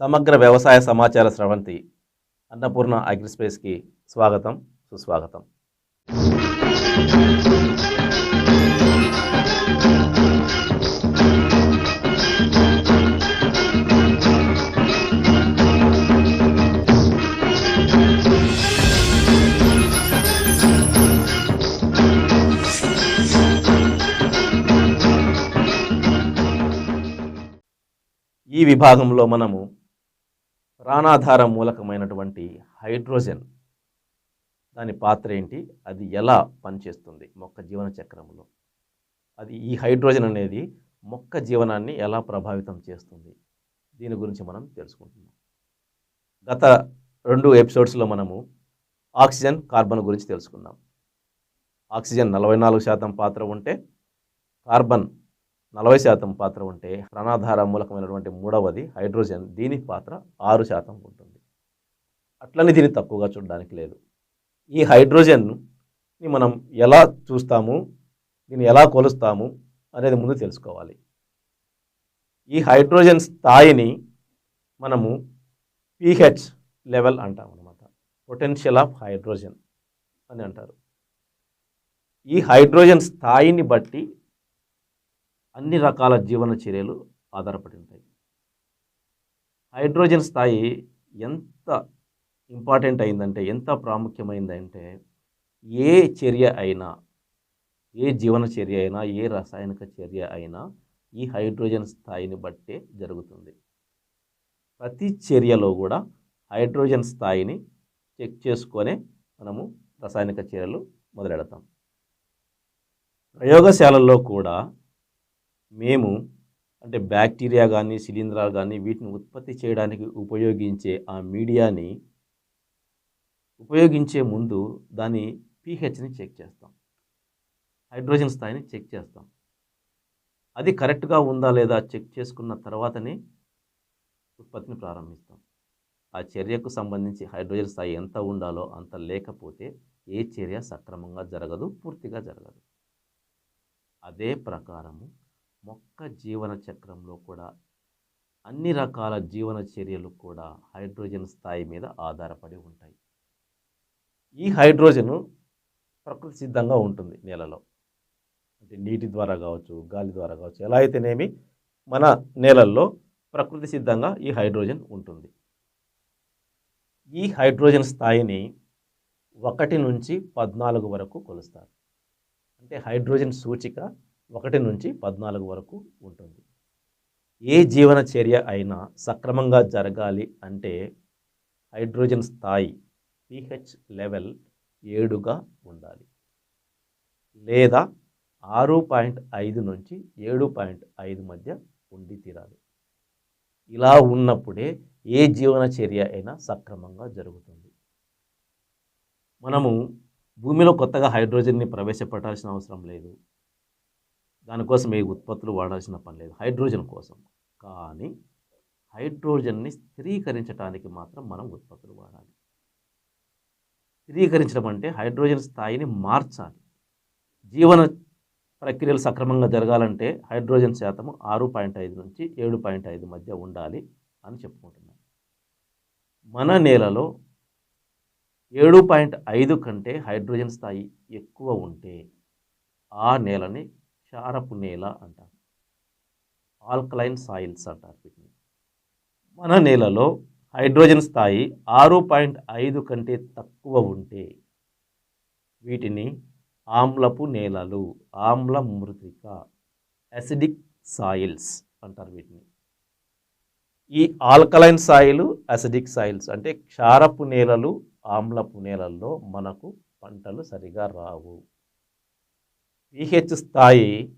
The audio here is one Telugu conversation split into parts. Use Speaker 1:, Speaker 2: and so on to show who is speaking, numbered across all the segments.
Speaker 1: సమగ్ర వ్యవసాయ సమాచార స్రవంతి అన్నపూర్ణ అగ్రిస్పేస్కి స్వాగతం సుస్వాగతం. ఈ విభాగంలో మనము ప్రాణాధార మూలకమైనటువంటి హైడ్రోజన్. దాని పాత్ర ఏంటి? అది ఎలా పనిచేస్తుంది మొక్క జీవన చక్రంలో అది ఈ హైడ్రోజన్ అనేది మొక్క జీవనాన్ని ఎలా ప్రభావితం చేస్తుంది? దీని గురించి మనం తెలుసుకుంటున్నాం. గత రెండు ఎపిసోడ్స్లో మనము ఆక్సిజన్ కార్బన్ గురించి తెలుసుకున్నాం. ఆక్సిజన్ నలభై నాలుగు శాతం పాత్ర ఉంటే కార్బన్ నలభై శాతం పాత్ర ఉంటే ప్రాణాధార మూలకమైనటువంటి మూడవది హైడ్రోజన్. దీని పాత్ర ఆరు శాతం ఉంటుంది. అట్లనే దీన్ని తక్కువగా చూడడానికి లేదు. ఈ హైడ్రోజన్ని మనం ఎలా చూస్తాము దీన్ని ఎలా కొలుస్తాము అనేది ముందు తెలుసుకోవాలి. ఈ హైడ్రోజన్ స్థాయిని మనము పిహెచ్ లెవెల్ అంటాం అనమాట పొటెన్షియల్ ఆఫ్ హైడ్రోజన్ అని అంటారు. ఈ హైడ్రోజన్ స్థాయిని బట్టి అన్ని రకాల జీవన చర్యలు ఆధారపడి ఉంటాయి. హైడ్రోజన్ స్థాయి ఎంత ఇంపార్టెంట్ అయిందంటే ఎంత ప్రాముఖ్యమైందంటే ఏ చర్య అయినా ఏ జీవన చర్య అయినా ఏ రసాయనిక చర్య అయినా ఈ హైడ్రోజన్ స్థాయిని బట్టే జరుగుతుంది. ప్రతి చర్యలో కూడా హైడ్రోజన్ స్థాయిని చెక్ చేసుకొనే మనము రసాయనిక చర్యలు మొదలెడతాం. ప్రయోగశాలల్లో కూడా మేము అంటే బ్యాక్టీరియా కానీ శిలీంధ్రాలు కానీ వీటిని ఉత్పత్తి చేయడానికి ఉపయోగించే ఆ మీడియాని ఉపయోగించే ముందు దాని పీహెచ్ని చెక్ చేస్తాం. హైడ్రోజన్ స్థాయిని చెక్ చేస్తాం. అది కరెక్ట్గా ఉందా లేదా చెక్ చేసుకున్న తర్వాతనే ఉత్పత్తిని ప్రారంభిస్తాం. ఆ చర్యకు సంబంధించి హైడ్రోజన్ స్థాయి ఎంత ఉండాలో అంత లేకపోతే ఏ చర్య సక్రమంగా జరగదు పూర్తిగా జరగదు. అదే ప్రకారము మొక్క జీవన చక్రంలో కూడా అన్ని రకాల జీవన చర్యలు కూడా హైడ్రోజన్ స్థాయి మీద ఆధారపడి ఉంటాయి. ఈ హైడ్రోజను ప్రకృతి సిద్ధంగా ఉంటుంది నేలలో. అంటే నీటి ద్వారా కావచ్చు గాలి ద్వారా కావచ్చు ఎలా అయితేనేమి మన నేలల్లో ప్రకృతి సిద్ధంగా ఈ హైడ్రోజన్ ఉంటుంది. ఈ హైడ్రోజన్ స్థాయిని ఒకటి నుంచి పద్నాలుగు వరకు కొలుస్తారు. అంటే హైడ్రోజన్ సూచిక ఒకటి నుంచి పద్నాలుగు వరకు ఉంటుంది. ఏ జీవన చర్య అయినా సక్రమంగా జరగాలి అంటే హైడ్రోజన్ స్థాయి పిహెచ్ లెవెల్ ఏడుగా ఉండాలి. లేదా ఆరు పాయింట్ ఐదు నుంచి ఏడు పాయింట్ ఐదు మధ్య ఉండి తీరాలి. ఇలా ఉన్నప్పుడే ఏ జీవన చర్య అయినా సక్రమంగా జరుగుతుంది. మనము భూమిలో కొత్తగా హైడ్రోజన్ని ప్రవేశపెట్టాల్సిన అవసరం లేదు. దానికోసం ఏ ఉత్పత్తులు వాడాల్సిన పని లేదు. హైడ్రోజన్ కోసం. కానీ హైడ్రోజన్ని స్థిరీకరించడానికి మాత్రం మనం ఉత్పత్తులు వాడాలి. స్థిరీకరించడం అంటే హైడ్రోజన్ స్థాయిని మార్చాలి. జీవన ప్రక్రియలు సక్రమంగా జరగాలంటే హైడ్రోజన్ శాతము ఆరు పాయింట్ ఐదు నుంచి ఏడు పాయింట్ ఐదు మధ్య ఉండాలి అని చెప్పుకుంటున్నాం. మన నేలలో ఏడు పాయింట్ ఐదు కంటే హైడ్రోజన్ స్థాయి ఎక్కువ ఉంటే ఆ నేలని క్షారపు నేల అంటారు. ఆల్కలైన్ సాయిల్స్ అంటారు వీటిని. మన నేలలో హైడ్రోజన్ స్థాయి ఆరు పాయింట్ ఐదు కంటే తక్కువ ఉంటే వీటిని ఆమ్లపు నేలలు ఆమ్ల మృతిక అసిడిక్ సాయిల్స్ అంటారు వీటిని. ఈ ఆల్కలైన్ సాయిలు అసిడిక్ సాయిల్స్ అంటే క్షారపు నేలలు ఆమ్లపు నేలల్లో మనకు పంటలు సరిగా రావు. పిహెచ్ స్థాయి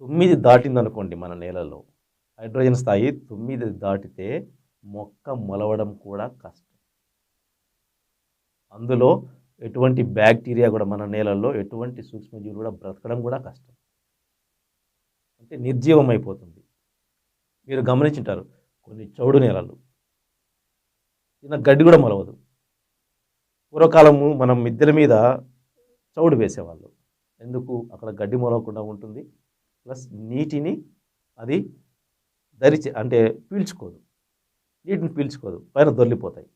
Speaker 1: తొమ్మిది దాటిందనుకోండి మన నేలలో. హైడ్రోజన్ స్థాయి తొమ్మిది దాటితే మొక్క మొలవడం కూడా కష్టం. అందులో ఎటువంటి బ్యాక్టీరియా కూడా మన నేలల్లో ఎటువంటి సూక్ష్మజీవులు కూడా బ్రతకడం కూడా కష్టం. అంటే నిర్జీవం అయిపోతుంది. మీరు గమనించుంటారు కొన్ని చౌడు నేలలు. చిన్న గడ్డి కూడా మొలవదు. పూర్వకాలము మనం మిద్దెల మీద చౌడు వేసేవాళ్ళు. ఎందుకు అక్కడ గడ్డి మొలవకుండా ఉంటుంది? ప్లస్ నీటిని అది ధరిచి అంటే పీల్చుకోదు. నీటిని పీల్చుకోదు. పైన దొర్లిపోతాయి.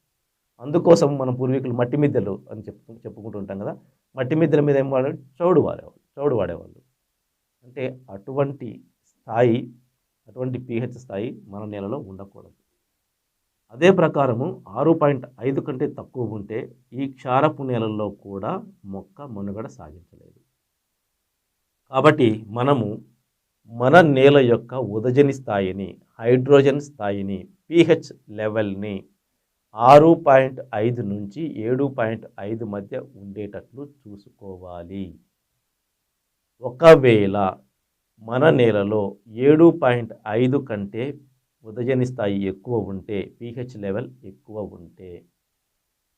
Speaker 1: అందుకోసం మన పూర్వీకులు మట్టి మిద్దెలు అని చెప్తూ చెప్పుకుంటూ ఉంటాం కదా? మట్టి మిద్దెల మీద ఏం వాడే చౌడు వాడేవాళ్ళు. చౌడు వాడేవాళ్ళు. అంటే అటువంటి స్థాయి అటువంటి పీహెచ్ స్థాయి మన నేలలో ఉండకూడదు. అదే ప్రకారము ఆరు పాయింట్ ఐదు కంటే తక్కువ ఉంటే ఈ క్షారపు నేలల్లో కూడా మొక్క మనుగడ సాగించలేదు. కాబట్టి మనము మన నేల యొక్క ఉదజని స్థాయిని హైడ్రోజన్ స్థాయిని పిహెచ్ లెవెల్ని ఆరు పాయింట్ ఐదు నుంచి ఏడు పాయింట్ ఐదు మధ్య ఉండేటట్లు చూసుకోవాలి. ఒకవేళ మన నేలలో ఏడు పాయింట్ ఐదు కంటే ఉదజని స్థాయి ఎక్కువ ఉంటే పిహెచ్ లెవెల్ ఎక్కువ ఉంటే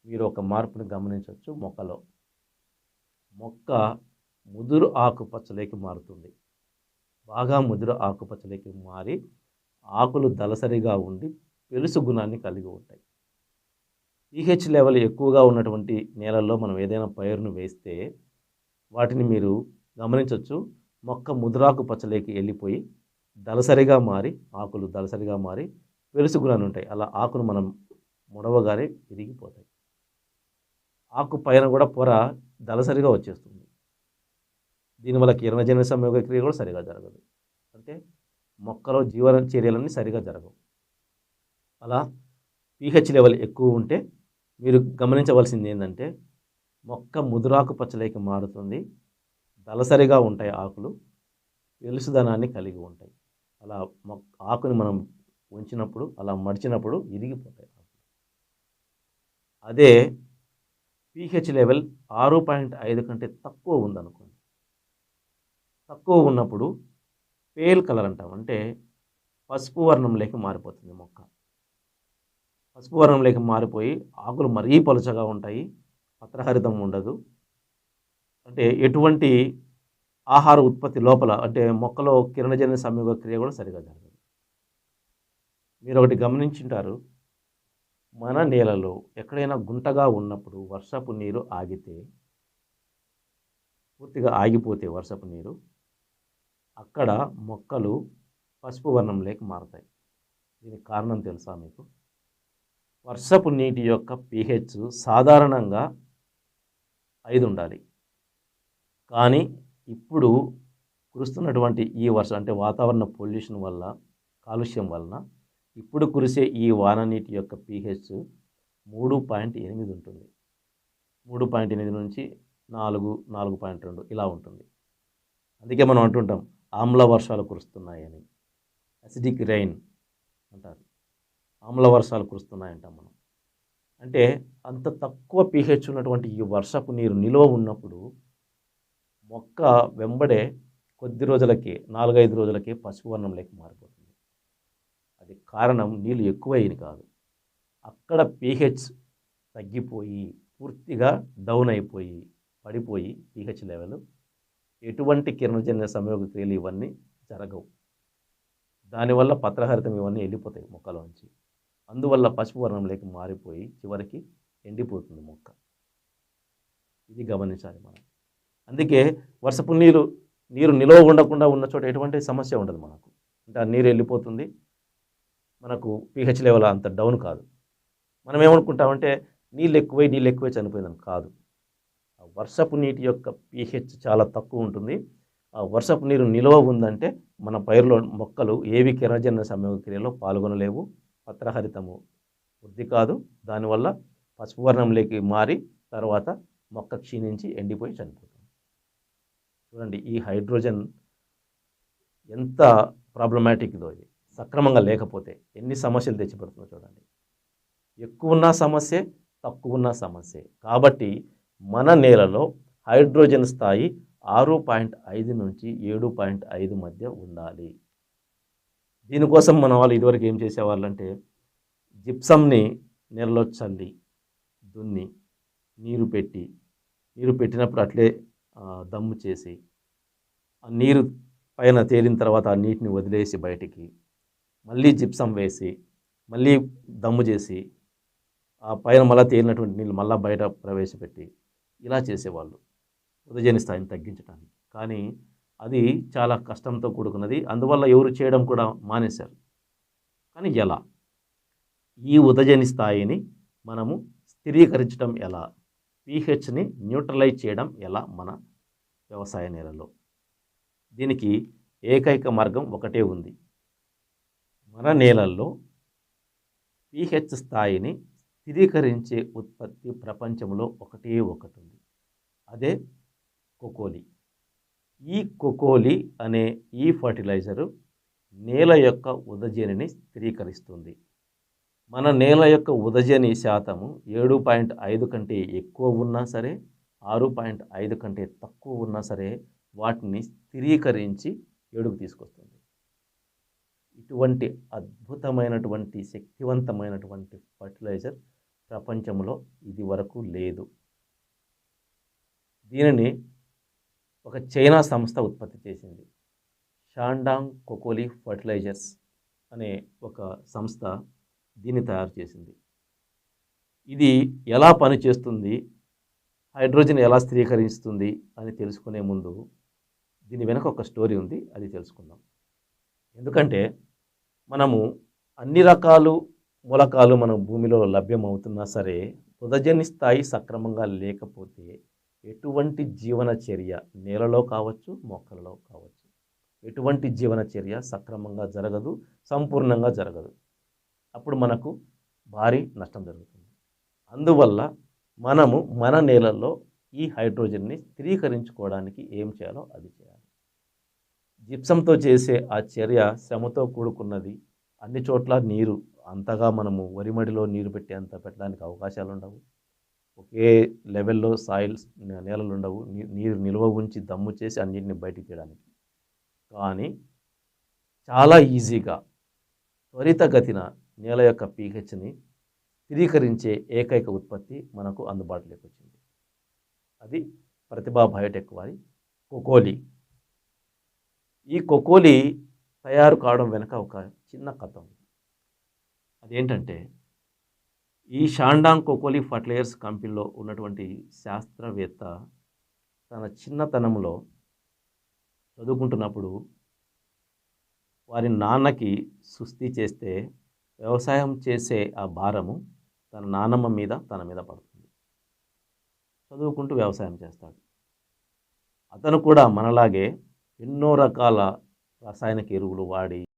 Speaker 1: మీరు ఒక మార్పును గమనించవచ్చు. మొక్కలో మొక్క ముదురు ఆకుపచ్చలోకి మారుతుంది. బాగా ముదురు ఆకుపచ్చలోకి మారి ఆకులు దలసరిగా ఉండి పెలుసు గుణాన్ని కలిగి ఉంటాయి. పిహెచ్ లెవెల్ ఎక్కువగా ఉన్నటువంటి నేలల్లో మనం ఏదైనా పైరును వేస్తే వాటిని మీరు గమనించవచ్చు మొక్క ముదురాకు పచ్చలేకి వెళ్ళిపోయి దలసరిగా మారి ఆకులు దలసరిగా మారి పెలుసు గుణాలు ఉంటాయి. అలా ఆకును మనం ముడవగానే విరిగిపోతాయి. ఆకు పైన కూడా పొర దలసరిగా వచ్చేస్తుంది. దీనివల్ల కిరణజన్య సంయోగ క్రియ కూడా సరిగా జరగదు. అంటే మొక్కలో జీవన చర్యలన్నీ సరిగా జరగవు. అలా పిహెచ్ లెవెల్ ఎక్కువ ఉంటే మీరు గమనించవలసింది ఏంటంటే మొక్క ముదురాకు పచ్చలేకి మారుతుంది. దలసరిగా ఉంటాయి ఆకులు. వెలుసుదనాన్ని కలిగి ఉంటాయి. అలా మొక్క ఆకుని మనం ఉంచినప్పుడు అలా మడిచినప్పుడు ఇరిగిపోతాయి అదే పీహెచ్ లెవెల్ ఆరు పాయింట్ ఐదు కంటే తక్కువ ఉందనుకోండి. తక్కువ ఉన్నప్పుడు పేల్ కలర్ అంటాం. అంటే పసుపు వర్ణంలోకి మారిపోతుంది మొక్క. పసుపు వర్ణంలోకి మారిపోయి ఆకులు మరీ పలుచగా ఉంటాయి. పత్రహరితం ఉండదు. అంటే ఎటువంటి ఆహార ఉత్పత్తి లోపల అంటే మొక్కలో కిరణజన్య సంయోగ క్రియ కూడా సరిగా జరగదు. మీరు ఒకటి గమనించుంటారు. మన నేలలో ఎక్కడైనా గుంటగా ఉన్నప్పుడు వర్షపు నీరు ఆగితే పూర్తిగా ఆగిపోతే వర్షపు నీరు అక్కడ మొక్కలు పసుపు వర్ణంలోకి మారుతాయి. దీనికి కారణం తెలుసా మీకు? వర్షపు నీటి యొక్క పిహెచ్ సాధారణంగా ఐదు ఉండాలి కానీ ఇప్పుడు కురుస్తున్నటువంటి ఈ వర్షం అంటే వాతావరణ పొల్యూషన్ వల్ల కాలుష్యం వలన ఇప్పుడు కురిసే ఈ వాన నీటి యొక్క పిహెచ్ మూడు పాయింట్ ఎనిమిది ఉంటుంది. మూడు పాయింట్ ఎనిమిది నుంచి నాలుగు నాలుగు పాయింట్ రెండు ఇలా ఉంటుంది. అందుకే మనం అంటుంటాం ఆమ్ల వర్షాలు కురుస్తున్నాయని. అసిడిక్ రెయిన్ అంటారు. ఆమ్ల వర్షాలు కురుస్తున్నాయంటాం మనం. అంటే అంత తక్కువ పీహెచ్ ఉన్నటువంటి ఈ వర్షపు నీరు నిల్వ ఉన్నప్పుడు మొక్క వెంబడే కొద్ది రోజులకే నాలుగైదు రోజులకే పసుపు వర్ణంలోకి మారిపోతుంది. అది కారణం నీళ్ళు ఎక్కువైన కాదు. అక్కడ పీహెచ్ తగ్గిపోయి పూర్తిగా డౌన్ అయిపోయి పడిపోయి పిహెచ్ లెవెల్ ఎటువంటి కిరణజన్య సంయోగ క్రియలు ఇవన్నీ జరగవు. దానివల్ల పత్రహరితం ఇవన్నీ వెళ్ళిపోతాయి మొక్కలోంచి. అందువల్ల పసుపు వర్ణంలోకి మారిపోయి చివరికి ఎండిపోతుంది మొక్క. ఇది గమనించాలి మనం. అందుకే వర్షపు నీరు నీరు నిలవ ఉండకుండా ఉన్న చోట ఎటువంటి సమస్య ఉండదు మనకు. అంటే ఆ నీరు వెళ్ళిపోతుంది. మనకు పిహెచ్ లెవెల్ అంత డౌన్ కాదు. మనం ఏమనుకుంటామంటే నీళ్ళు ఎక్కువై నీళ్ళు ఎక్కువై చనిపోయిందని కాదు. వర్షపు నీటి యొక్క పిహెచ్ చాలా తక్కువ ఉంటుంది. ఆ వర్షపు నీరు నిల్వ ఉందంటే మన పైరులో మొక్కలు ఏవి కిరణజన్య సమయక్రియలో క్రియలో పాల్గొనలేవు. పత్రహరితము వృద్ధి కాదు. దానివల్ల పసుపు వర్ణంలోకి మారి తర్వాత మొక్క క్షీణించి ఎండిపోయి చనిపోతుంది. చూడండి ఈ హైడ్రోజన్ ఎంత ప్రాబ్లమాటిక్దో ఇది. సక్రమంగా లేకపోతే ఎన్ని సమస్యలు తెచ్చిపెడుతుందో చూడండి. ఎక్కువ ఉన్న సమస్యే తక్కువ ఉన్న సమస్యే. కాబట్టి మన నేలలో హైడ్రోజన్ స్థాయి ఆరు పాయింట్ ఐదు నుంచి ఏడు పాయింట్ ఐదు మధ్య ఉండాలి. దీనికోసం మన వాళ్ళు ఇదివరకు ఏం చేసేవాళ్ళు అంటే జిప్సమ్ని నెలలో చల్లి దున్ని నీరు పెట్టి నీరు పెట్టినప్పుడు అట్లే దమ్ము చేసి ఆ నీరు పైన తేలిన తర్వాత ఆ నీటిని వదిలేసి బయటికి మళ్ళీ జిప్సం వేసి మళ్ళీ దమ్ము చేసి ఆ పైన మళ్ళీ తేలినటువంటి నీళ్ళు మళ్ళీ బయట ప్రవేశపెట్టి ఇలా చేసేవాళ్ళు. ఉదజని స్థాయిని తగ్గించడానికి కానీ అది చాలా కష్టంతో కూడుకున్నది. అందువల్ల ఎవరు చేయడం కూడా మానేశారు. కానీ ఎలా? ఈ ఉదజని స్థాయిని మనము స్థిరీకరించడం ఎలా? పీహెచ్ని న్యూట్రలైజ్ చేయడం ఎలా మన వ్యవసాయ నేలలో దీనికి ఏకైక మార్గం ఒకటే ఉంది. మన నేలల్లో పీహెచ్ స్థాయిని స్థిరీకరించే ఉత్పత్తి ప్రపంచంలో ఒకటే ఒకటి ఉంది అదే కొకోలి. ఈ కొకోలి అనే ఈ ఫర్టిలైజరు నేల యొక్క ఉదజనిని స్థిరీకరిస్తుంది. మన నేల యొక్క ఉదజని శాతము ఏడు పాయింట్ ఐదు కంటే ఎక్కువ ఉన్నా సరే ఆరు పాయింట్ ఐదు కంటే తక్కువ ఉన్నా సరే వాటిని స్థిరీకరించి ఏడుకు తీసుకొస్తుంది. ఇటువంటి అద్భుతమైనటువంటి శక్తివంతమైనటువంటి ఫర్టిలైజర్ ప్రపంచంలో ఇది వరకు లేదు. దీనిని ఒక చైనా సంస్థ ఉత్పత్తి చేసింది. షాండాంగ్ కొకోలి ఫర్టిలైజర్స్ అనే ఒక సంస్థ దీన్ని తయారు చేసింది. ఇది ఎలా పనిచేస్తుంది? హైడ్రోజన్ ఎలా స్థిరీకరిస్తుంది? అని తెలుసుకునే ముందు దీని వెనక ఒక స్టోరీ ఉంది అది తెలుసుకుందాం. ఎందుకంటే మనము అన్ని రకాలు మూలకాలు మన భూమిలో లభ్యమవుతున్నా సరే ఉదజని స్థాయి సక్రమంగా లేకపోతే ఎటువంటి జీవన చర్య నేలలో కావచ్చు మొక్కలలో కావచ్చు. ఎటువంటి జీవన చర్య సక్రమంగా జరగదు సంపూర్ణంగా జరగదు. అప్పుడు మనకు భారీ నష్టం జరుగుతుంది. అందువల్ల మనము మన నేలల్లో ఈ హైడ్రోజన్ని స్థిరీకరించుకోవడానికి ఏం చేయాలో అది చేయాలి. జిప్సంతో చేసే ఆ చర్య శ్రమతో కూడుకున్నది. అన్ని చోట్ల నీరు అంతగా మనము వరిమడిలో నీరు పెట్టేంత పెట్టడానికి అవకాశాలు ఉండవు ఒకే లెవెల్లో సాయిల్స్ నేలలు ఉండవు నీరు నిల్వ ఉంచి దమ్ము చేసి అన్నింటిని బయటికి తీయడానికి. కానీ చాలా ఈజీగా త్వరితగతిన నేల యొక్క పీహెచ్ని స్థిరీకరించే ఏకైక ఉత్పత్తి మనకు అందుబాటులోకి వచ్చింది. అది ప్రతిభా బయోటెక్ వారి కోకోలి ఈ కొకోలి తయారు కావడం వెనుక ఒక చిన్న కథ ఉంది. అదేంటంటే ఈ షాండాంగ్ కొకోలి ఫర్టిలైజర్స్ కంపెనీలో ఉన్నటువంటి శాస్త్రవేత్త తన చిన్నతనంలో చదువుకుంటున్నప్పుడు వారి నాన్నకి సుస్థి చేస్తే వ్యవసాయం చేసే ఆ భారము తన నానమ్మ మీద తన మీద పడుతుంది. చదువుకుంటూ వ్యవసాయం చేస్తాడు. అతను కూడా మనలాగే ఎన్నో రకాల రసాయనిక ఎరువులు వాడి